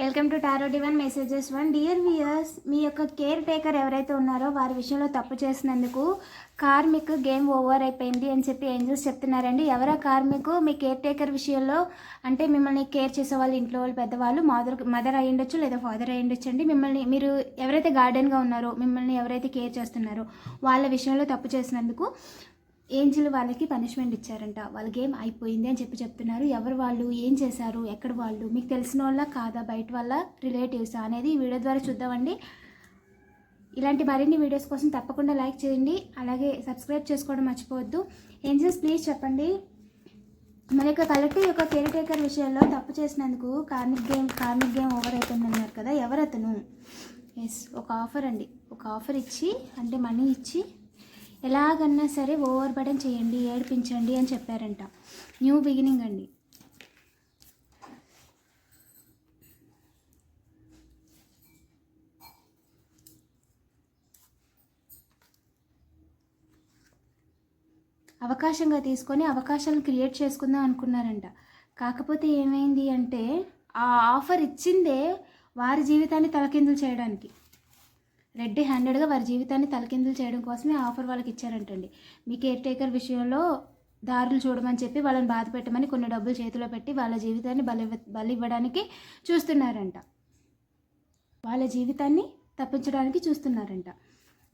Welcome to tarot divine messages one. Dear viewers మీ యొక్క care taker ఎవరైతే ఉన్నారో వారి విషయంలో తప్పు చేసినందుకు కార్మిక్ గేమ్ ఓవర్ అయిపోయింది అని చెప్పి ఏంజల్స్ చెప్తున్నారండి. ఎవరా కార్మిక్ మీ కేర్ టేకర్ విషయంలో అంటే మిమ్మల్ని కేర్ చేసే వాళ్ళు ఇంట్లో వాళ్ళు పెద్దవాళ్ళు మదర్ మదర్ అయి ఉండొచ్చు లేదా ఫాదర్ అయి ఉండొచ్చు అండి. మిమ్మల్ని మీరు ఎవరైతే గార్డెన్గా ఉన్నారో మిమ్మల్ని ఎవరైతే కేర్ చేస్తున్నారో వాళ్ళ విషయంలో తప్పు చేసినందుకు ఏంజిల్ వాళ్ళకి పనిష్మెంట్ ఇచ్చారంట. వాళ్ళ గేమ్ అయిపోయింది అని చెప్పి చెప్తున్నారు. ఎవరు వాళ్ళు? ఏం చేశారు? ఎక్కడ వాళ్ళు? మీకు తెలిసిన వాళ్ళ కాదా? బయట వాళ్ళ రిలేటివ్స్ అనేది ఈ వీడియో ద్వారా చూద్దామండి. ఇలాంటి మరిన్ని వీడియోస్ కోసం తప్పకుండా లైక్ చేయండి. అలాగే సబ్స్క్రైబ్ చేసుకోవడం మర్చిపోవద్దు. ఏంజిల్స్ ప్లీజ్ చెప్పండి. మన యొక్క కలెక్టివ్ యొక్క కేర్ టేకర్ విషయంలో తప్పు చేసినందుకు karmic game karmic game over అవుతుందన్నారు కదా ఎవరతను? ఎస్ ఒక ఆఫర్ అండి. ఒక ఆఫర్ ఇచ్చి అంటే మనీ ఇచ్చి ఎలాగన్నా సరే ఓవర్ బటన్ చేయండి ఏడిపించండి అని చెప్పారంట. న్యూ బిగినింగ్ అండి. అవకాశంగా తీసుకొని అవకాశాలను క్రియేట్ చేసుకుందాం అనుకున్నారంట. కాకపోతే ఏమైంది అంటే ఆ ఆఫర్ ఇచ్చిందే వారి జీవితాన్ని తలకిందులు చేయడానికి. రెడ్డి హ్యాండెడ్గా వారి జీవితాన్ని తలకిందులు చేయడం కోసమే ఆఫర్ వాళ్ళకి ఇచ్చారంటండి. మీ కేర్ టేకర్ విషయంలో దారులు చూడమని చెప్పి వాళ్ళని బాధ పెట్టమని కొన్ని డబ్బులు చేతిలో పెట్టి వాళ్ళ జీవితాన్ని బలి బలి ఇవ్వడానికి చూస్తున్నారంట. వాళ్ళ జీవితాన్ని తప్పించడానికి చూస్తున్నారంట.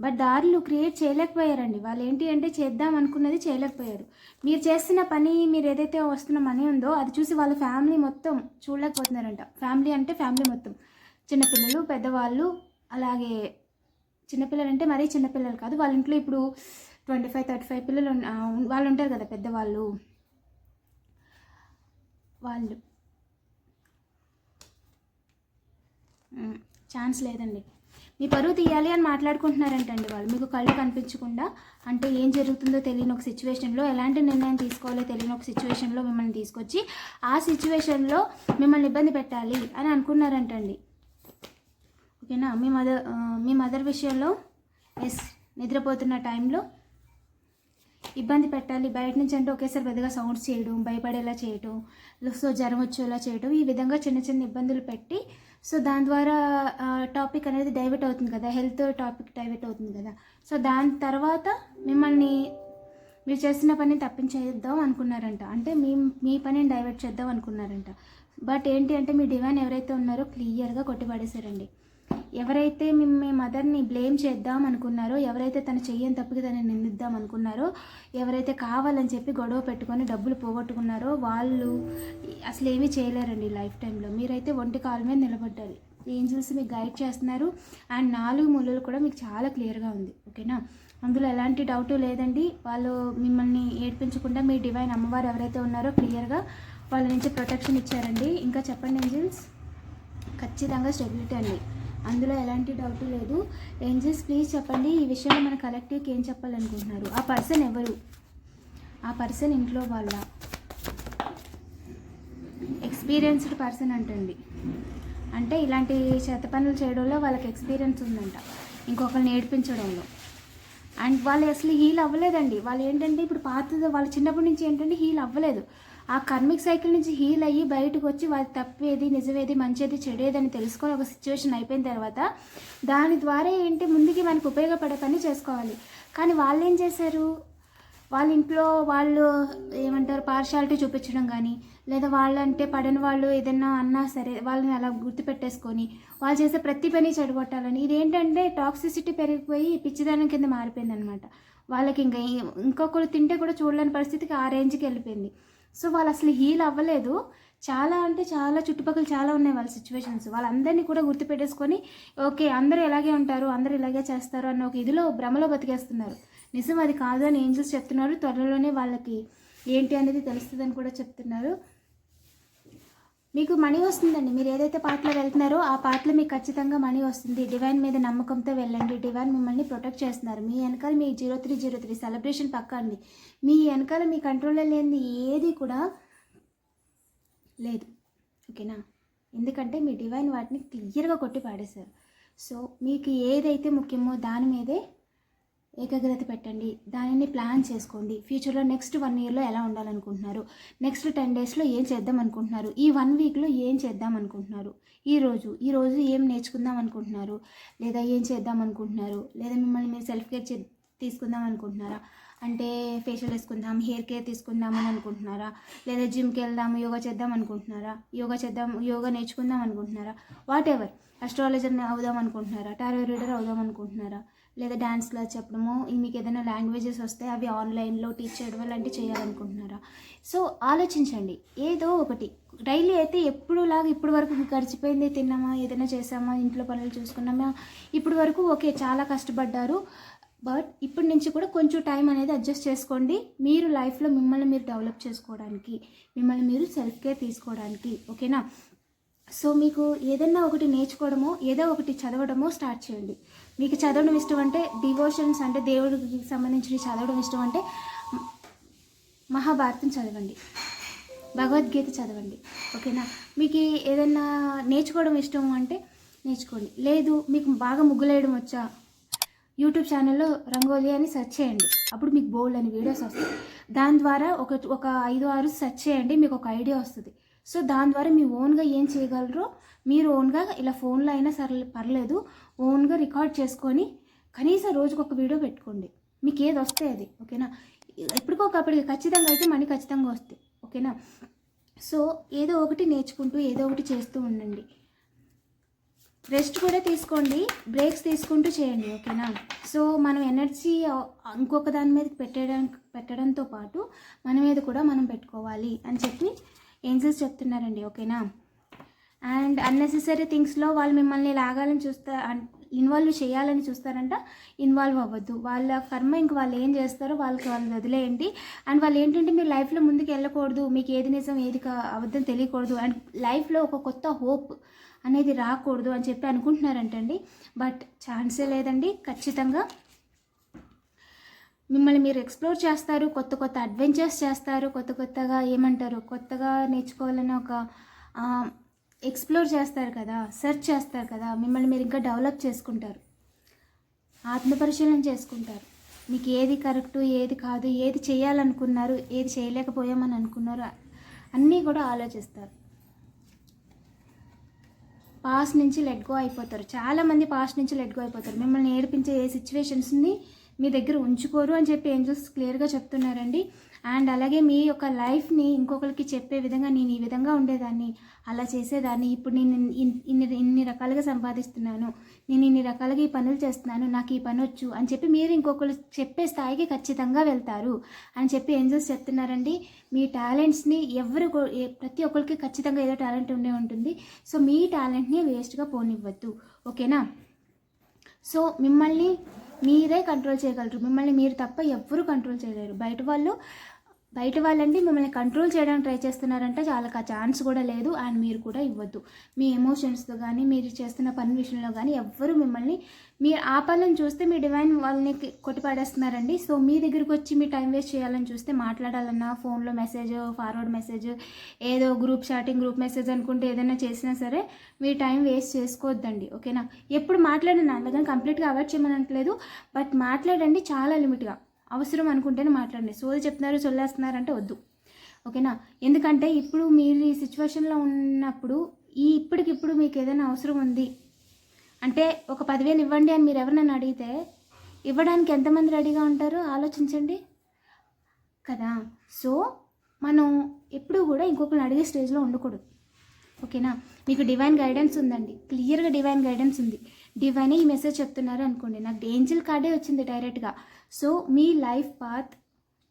బట్ దారులు క్రియేట్ చేయలేకపోయారండి. వాళ్ళు ఏంటి అంటే చేద్దాం అనుకున్నది చేయలేకపోయారు. మీరు చేస్తున్న పని మీరు ఏదైతే వస్తున్న మనీ ఉందో అది చూసి వాళ్ళ ఫ్యామిలీ మొత్తం చూడలేకపోతున్నారంట. ఫ్యామిలీ అంటే ఫ్యామిలీ మొత్తం. చిన్నపిల్లలు పెద్దవాళ్ళు అలాగే చిన్నపిల్లలు అంటే మరీ చిన్నపిల్లలు కాదు. వాళ్ళ ఇంట్లో ఇప్పుడు ట్వంటీ ఫైవ్ థర్టీ ఫైవ్ పిల్లలు వాళ్ళు ఉంటారు కదా పెద్దవాళ్ళు. వాళ్ళు. ఛాన్స్ లేదండి. మీ పరువు తీయాలి అని మాట్లాడుకుంటున్నారంటండి వాళ్ళు. మీకు కళ్ళు కనిపించకుండా అంటే ఏం జరుగుతుందో తెలియని ఒక సిచ్యువేషన్లో ఎలాంటి నిర్ణయం తీసుకోవాలో తెలియని ఒక సిచ్యువేషన్లో మిమ్మల్ని తీసుకొచ్చి ఆ సిచ్యువేషన్లో మిమ్మల్ని ఇబ్బంది పెట్టాలి అని అనుకున్నారంటండి. ఓకేనా? మీ మదర్ మీ మదర్ విషయంలో ఎస్ నిద్రపోతున్న టైంలో ఇబ్బంది పెట్టాలి. బయట నుంచి అంటే ఒకేసారి పెద్దగా సౌండ్స్ చేయడం భయపడేలా చేయడం సో జ్వరం వచ్చేలా చేయడం ఈ విధంగా చిన్న చిన్న ఇబ్బందులు పెట్టి సో దాని ద్వారా టాపిక్ అనేది డైవర్ట్ అవుతుంది కదా. హెల్త్ టాపిక్ డైవర్ట్ అవుతుంది కదా. సో దాని తర్వాత మిమ్మల్ని మీరు చేస్తున్న పని తప్పించేద్దాం అనుకున్నారంట. అంటే మీ మీ పనిని డైవర్ట్ చేద్దాం అనుకున్నారంట. బట్ ఏంటి అంటే మీ డివైన్ ఎవరైతే ఉన్నారో క్లియర్గా కొట్టిపడేశారండి. ఎవరైతే మీ మీ మదర్ని బ్లేమ్ చేద్దాం అనుకున్నారో ఎవరైతే తన చెయ్యని తప్పుకి తనని నిందిద్దాం అనుకున్నారో ఎవరైతే కావాలని చెప్పి గొడవ పెట్టుకొని డబ్బులు పోగొట్టుకున్నారో వాళ్ళు అసలు ఏమీ చేయలేరండి లైఫ్ టైంలో. మీరైతే ఒంటి కాలు మీద నిలబడ్డారు. ఏంజల్స్ మీకు గైడ్ చేస్తున్నారు. అండ్ నాలుగు మూలలు కూడా మీకు చాలా క్లియర్గా ఉంది. ఓకేనా? అందులో ఎలాంటి డౌట్ లేదండి. వాళ్ళు మిమ్మల్ని ఏడ్పించకుండా మీ డివైన్ అమ్మవారు ఎవరైతే ఉన్నారో క్లియర్గా వాళ్ళ నుంచి ప్రొటెక్షన్ ఇచ్చారండి. ఇంకా చెప్పండి ఏంజల్స్? ఖచ్చితంగా స్టెబిలిటీ అండి. అందులో ఎలాంటి డౌట్ లేదు. ఏంజల్స్ ప్లీజ్ చెప్పండి. ఈ విషయంలో మన కలెక్టివ్కి ఏం చెప్పాలనుకుంటున్నారు? ఆ పర్సన్ ఎవరు? ఆ పర్సన్ ఇంట్లో వాళ్ళ ఎక్స్పీరియన్స్డ్ పర్సన్ అంటండి. అంటే ఇలాంటి చెత్త పనులు చేయడంలో వాళ్ళకి ఎక్స్పీరియన్స్ ఉందంట. ఇంకొకరిని నేర్పించడంలో. అండ్ వాళ్ళు అసలు హీల్ అవ్వలేదండి. వాళ్ళు ఏంటంటే ఇప్పుడు పాత వాళ్ళు చిన్నప్పటి నుంచి ఏంటంటే హీల్ అవ్వలేదు. ఆ కర్మిక్ సైకిల్ నుంచి హీల్ అయ్యి బయటకు వచ్చి వాళ్ళు తప్పేది నిజమేది మంచిది చెడేది అని తెలుసుకొని ఒక సిచ్యువేషన్ అయిపోయిన తర్వాత దాని ద్వారా ఏంటి ముందుకి మనకు ఉపయోగపడే పని చేసుకోవాలి. కానీ వాళ్ళు ఏం చేశారు? వాళ్ళ ఇంట్లో వాళ్ళు ఏమంటారు పార్షాలిటీ చూపించడం కానీ లేదా వాళ్ళంటే పడని వాళ్ళు ఏదైనా అన్నా సరే వాళ్ళని అలా గుర్తుపెట్టేసుకొని వాళ్ళు చేసే ప్రతి పని చెడగొట్టాలని. ఇదేంటంటే టాక్సిసిటీ పెరిగిపోయి పిచ్చిదానం కింద మారిపోయింది అనమాట వాళ్ళకి ఇంకా ఇంకొకరు తింటే కూడా చూడలేని పరిస్థితికి ఆ రేంజ్కి వెళ్ళిపోయింది. సో వాళ్ళు అసలు హీల్ అవ్వలేదు. చాలా అంటే చాలా చుట్టుపక్కల చాలా ఉన్నాయి వాళ్ళ సిచ్యువేషన్స్ వాళ్ళందరినీ కూడా గుర్తుపెట్టేసుకొని ఓకే అందరూ ఇలాగే ఉంటారు అందరూ ఇలాగే చేస్తారు అన్న ఒక ఇదిలో భ్రమలో బతికేస్తున్నారు. నిజం అది కాదు అని ఏంజల్స్ చెప్తున్నారు. త్వరలోనే వాళ్ళకి ఏంటి అనేది తెలుస్తుందని కూడా చెప్తున్నారు. మీకు మనీ వస్తుందండి. మీరు ఏదైతే పాటలో వెళ్తున్నారో ఆ పాటలో మీకు ఖచ్చితంగా మనీ వస్తుంది. డివైన్ మీద నమ్మకంతో వెళ్ళండి. డివైన్ మిమ్మల్ని ప్రొటెక్ట్ చేస్తున్నారు. మీ వెనకాల మీ zero three zero three celebration పక్క అండి మీ వెనకాల మీ కంట్రోల్లో లేని ఏది కూడా లేదు. ఓకేనా? ఎందుకంటే మీ డివైన్ వాటిని క్లియర్గా కొట్టి పాడేశారు. సో మీకు ఏదైతే ముఖ్యమో దాని మీదే ఏకాగ్రత పెట్టండి దానిని ప్లాన్ చేసుకోండి. ఫ్యూచర్లో నెక్స్ట్ వన్ ఇయర్లో ఎలా ఉండాలనుకుంటున్నారు? నెక్స్ట్ టెన్ డేస్లో ఏం చేద్దాం అనుకుంటున్నారు? ఈ వన్ వీక్లో ఏం చేద్దాం అనుకుంటున్నారు? ఈరోజు ఈరోజు ఏం నేర్చుకుందాం అనుకుంటున్నారు? లేదా ఏం చేద్దాం అనుకుంటున్నారు? లేదా మిమ్మల్ని మీరు సెల్ఫ్ కేర్ చే తీసుకుందాం అనుకుంటున్నారా? అంటే ఫేషియల్ వేసుకుందాం హెయిర్ కేర్ తీసుకుందామని అనుకుంటున్నారా? లేదా జిమ్కి వెళ్దాం యోగా చేద్దాం అనుకుంటున్నారా? యోగా చేద్దాం యోగా నేర్చుకుందాం అనుకుంటున్నారా? వాట్ ఎవర్ అస్ట్రాలజర్ అవుదాం అనుకుంటున్నారా? టారో రీడర్ అవుదాం అనుకుంటున్నారా? లేదా డ్యాన్స్ క్లాస్ చెప్పడము మీకు ఏదైనా లాంగ్వేజెస్ వస్తే అవి ఆన్లైన్లో టీచ్ చేయడం అలాంటివి చేయాలనుకుంటున్నారా? సో ఆలోచించండి. ఏదో ఒకటి. డైలీ అయితే ఎప్పుడులాగా ఇప్పుడు వరకు గడిచిపోయింది తిన్నామా ఏదైనా చేసామా ఇంట్లో పనులు చూసుకున్నామా? ఇప్పుడు వరకు ఓకే చాలా కష్టపడ్డారు. బట్ ఇప్పటి నుంచి కూడా కొంచెం టైం అనేది అడ్జస్ట్ చేసుకోండి. మీరు లైఫ్లో మిమ్మల్ని మీరు డెవలప్ చేసుకోవడానికి మిమ్మల్ని మీరు సెల్ఫ్ కేర్ తీసుకోవడానికి ఓకేనా సో మీకు ఏదైనా ఒకటి నేర్చుకోవడమో ఏదో ఒకటి చదవడమో స్టార్ట్ చేయండి. మీకు చదవడం ఇష్టం అంటే డివోషన్స్ అంటే దేవుడికి సంబంధించి చదవడం ఇష్టం అంటే మహాభారతం చదవండి. భగవద్గీత చదవండి. ఓకేనా? మీకు ఏదైనా నేర్చుకోవడం ఇష్టం అంటే నేర్చుకోండి. లేదు మీకు బాగా ముగ్గులేయడం వచ్చా? యూట్యూబ్ ఛానల్లో రంగోలి అని సెర్చ్ చేయండి. అప్పుడు మీకు బోల్డ్ అని వీడియోస్ వస్తాయి. దాని ద్వారా ఒక ఒక ఐదు ఆరు సెర్చ్ చేయండి మీకు ఒక ఐడియా వస్తుంది. సో దాని ద్వారా మీ ఓన్గా ఏం చేయగలరో మీరు ఓన్గా ఇలా ఫోన్లో అయినా సరే పర్లేదు ఓన్గా రికార్డ్ చేసుకొని కనీసం రోజుకు ఒక వీడియో పెట్టుకోండి. మీకు ఏది వస్తే అది ఓకేనా? ఎప్పటికొకప్పటికి ఖచ్చితంగా అయితే మనీ ఖచ్చితంగా వస్తాయి ఓకేనా? సో ఏదో ఒకటి నేర్చుకుంటూ ఏదో ఒకటి చేస్తూ ఉండండి. రెస్ట్ కూడా తీసుకోండి బ్రేక్స్ తీసుకుంటూ చేయండి ఓకేనా? సో మనం ఎనర్జీ ఇంకొక దాని మీద పెట్టడం పెట్టడంతో పాటు మన మీద కూడా మనం పెట్టుకోవాలి అని చెప్పి ఏంజల్స్ చెప్తున్నారండి ఓకేనా? అండ్ అన్నెసెసరీ థింగ్స్లో వాళ్ళు మిమ్మల్ని లాగాలని చూస్తా ఇన్వాల్వ్ చేయాలని చూస్తారంట ఇన్వాల్వ్ అవ్వద్దు. వాళ్ళ కర్మ ఇంక వాళ్ళు ఏం చేస్తారో వాళ్ళకి వాళ్ళు వదిలేయండి. అండ్ వాళ్ళు ఏంటంటే మీరు లైఫ్లో ముందుకు వెళ్ళకూడదు మీకు ఏది నిజం ఏది కా- తెలియకూడదు అండ్ లైఫ్లో ఒక కొత్త హోప్ అనేది రాకూడదు అని చెప్పి అనుకుంటున్నారంటండి. బట్ ఛాన్సే లేదండి ఖచ్చితంగా మిమ్మల్ని మీరు ఎక్స్ప్లోర్ చేస్తారు కొత్త కొత్త అడ్వెంచర్స్ చేస్తారు కొత్త కొత్తగా ఏమంటారు కొత్తగా నేర్చుకోవాలని ఒక ఎక్స్ప్లోర్ చేస్తారు కదా సెర్చ్ చేస్తారు కదా మిమ్మల్ని మీరు ఇంకా డెవలప్ చేసుకుంటారు. ఆత్మపరిశీలన చేసుకుంటారు. మీకు ఏది కరెక్టు ఏది కాదు ఏది చేయాలనుకున్నారు ఏది చేయలేకపోయామని అనుకున్నారు అన్నీ కూడా ఆలోచిస్తారు. పాస్ట్ నుంచి లెట్ గో అయిపోతారు. చాలామంది పాస్ట్ నుంచి లెట్ గో అయిపోతారు. మిమ్మల్ని ఏడిపించే ఏ సిచ్యువేషన్స్ని మీ దగ్గర ఉంచుకోరు అని చెప్పి ఏంజల్స్ క్లియర్గా చెప్తున్నారండి. అండ్ అలాగే మీ యొక్క లైఫ్ని ఇంకొకరికి చెప్పే విధంగా నేను ఈ విధంగా ఉండేదాన్ని అలా చేసేదాన్ని. ఇప్పుడు నేను ఇన్ని ఇన్ని రకాలుగా సంపాదిస్తున్నాను. నేను ఇన్ని రకాలుగా ఈ పనులు చేస్తున్నాను నాకు ఈ పని వచ్చు అని చెప్పి మీరు ఇంకొకరు చెప్పే స్థాయికి ఖచ్చితంగా వెళ్తారు అని చెప్పి ఏంజల్స్ చెప్తున్నారండి. మీ టాలెంట్స్ని ఎవరు ప్రతి ఒక్కరికి ఖచ్చితంగా ఏదో టాలెంట్ ఉండే ఉంటుంది. సో మీ టాలెంట్ని వేస్ట్గా పోనివ్వద్దు. ఓకేనా? సో మిమ్మల్ని మీరే కంట్రోల్ చేయగలరు. మిమ్మల్ని మీరు తప్ప ఎవ్వరూ కంట్రోల్ చేయలేరు. బయట వాళ్ళు బయట వాళ్ళండి మిమ్మల్ని కంట్రోల్ చేయడానికి ట్రై చేస్తున్నారంటే వాళ్ళకి ఆ ఛాన్స్ కూడా లేదు అండ్ మీరు కూడా ఇవ్వద్దు. మీ ఎమోషన్స్తో కానీ మీరు చేస్తున్న పని విషయంలో కానీ ఎవ్వరు మిమ్మల్ని మీరు ఆ పనులను చూస్తే మీ డివైన్ వాళ్ళని కొట్టిపడేస్తున్నారండి. సో మీ దగ్గరికి వచ్చి మీ టైం వేస్ట్ చేయాలని చూస్తే మాట్లాడాలన్నా ఫోన్లో మెసేజ్ ఫార్వర్డ్ మెసేజ్ ఏదో గ్రూప్ చాటింగ్ గ్రూప్ మెసేజ్ అనుకుంటే ఏదైనా చేసినా సరే మీ టైం వేస్ట్ చేసుకోవద్దండి. ఓకేనా? ఎప్పుడు మాట్లాడినా అందుకని కంప్లీట్గా అవాయిడ్ చేయమనట్లేదు. బట్ మాట్లాడండి చాలా లిమిట్గా అవసరం అనుకుంటేనే మాట్లాడండి. సోది చెప్తున్నారు చొల్లేస్తున్నారంటే వద్దు. ఓకేనా? ఎందుకంటే ఇప్పుడు మీరు ఈ సిచ్యువేషన్లో ఉన్నప్పుడు ఈ ఇప్పటికిప్పుడు మీకు ఏదైనా అవసరం ఉంది అంటే ఒక పదివేలు ఇవ్వండి అని మీరు ఎవరినైనా అడిగితే ఇవ్వడానికి ఎంతమంది రెడీగా ఉంటారో? ఆలోచించండి. కదా? సో మనం ఎప్పుడూ కూడా ఇంకొకరిని అడిగే స్టేజ్లో ఉండకూడదు. ఓకేనా? మీకు డివైన్ గైడెన్స్ ఉందండి. క్లియర్గా డివైన్ గైడెన్స్ ఉంది. డివైన్ ఈ మెసేజ్ చెప్తున్నారు అనుకోండి. నాకు ఏంజిల్ కార్డే వచ్చింది డైరెక్ట్గా సో మీ లైఫ్ పాత్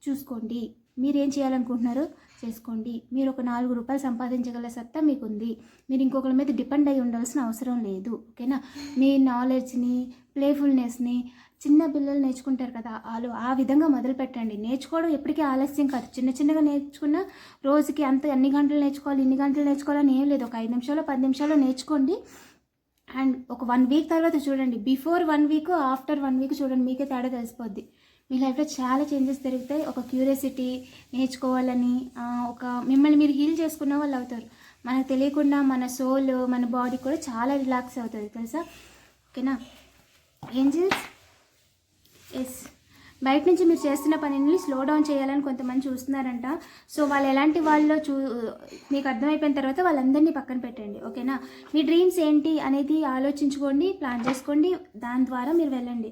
చూసుకోండి. మీరేం చేయాలనుకుంటున్నారో చేసుకోండి. మీరు ఒక నాలుగు రూపాయలు సంపాదించగల సత్తా మీకుంది. మీరు ఇంకొకరి మీద డిపెండ్ అయి ఉండాల్సిన అవసరం లేదు. ఓకేనా? మీ నాలెడ్జ్ని ప్లేఫుల్నెస్ని చిన్న పిల్లలు నేర్చుకుంటారు కదా వాళ్ళు ఆ విధంగా మొదలు పెట్టండి నేర్చుకోవడం ఎప్పటికీ ఆలస్యం కాదు. చిన్న చిన్నగా నేర్చుకున్న రోజుకి అంత ఎన్ని గంటలు నేర్చుకోవాలి ఇన్ని గంటలు నేర్చుకోవాలని ఏం లేదు. ఒక ఐదు నిమిషాలు పది నిమిషాలు నేర్చుకోండి. అండ్ ఒక వన్ వీక్ తర్వాత చూడండి before one week after one week చూడండి మీకే తేడా తెలిసిపోద్ది. మీ లైఫ్లో చాలా చేంజెస్ జరుగుతాయి ఒక క్యూరియాసిటీ నేర్చుకోవాలని ఒక మిమ్మల్ని మీరు హీల్ చేసుకున్న వాళ్ళు అవుతారు. మనకు తెలియకుండా మన సోల్ మన బాడీ కూడా చాలా రిలాక్స్ అవుతుంది తెలుసా? ఓకేనా? ఏంజిల్స్? ఎస్. బయట నుంచి మీరు చేస్తున్న పనిని స్లో డౌన్ చేయాలని కొంతమంది చూస్తున్నారంట. సో వాళ్ళు ఎలాంటి వాళ్ళలో చూ మీకు అర్థమైపోయిన తర్వాత వాళ్ళందరినీ పక్కన పెట్టండి ఓకేనా? మీ డ్రీమ్స్ ఏంటి అనేది ఆలోచించుకోండి ప్లాన్ చేసుకోండి దాని ద్వారా మీరు వెళ్ళండి.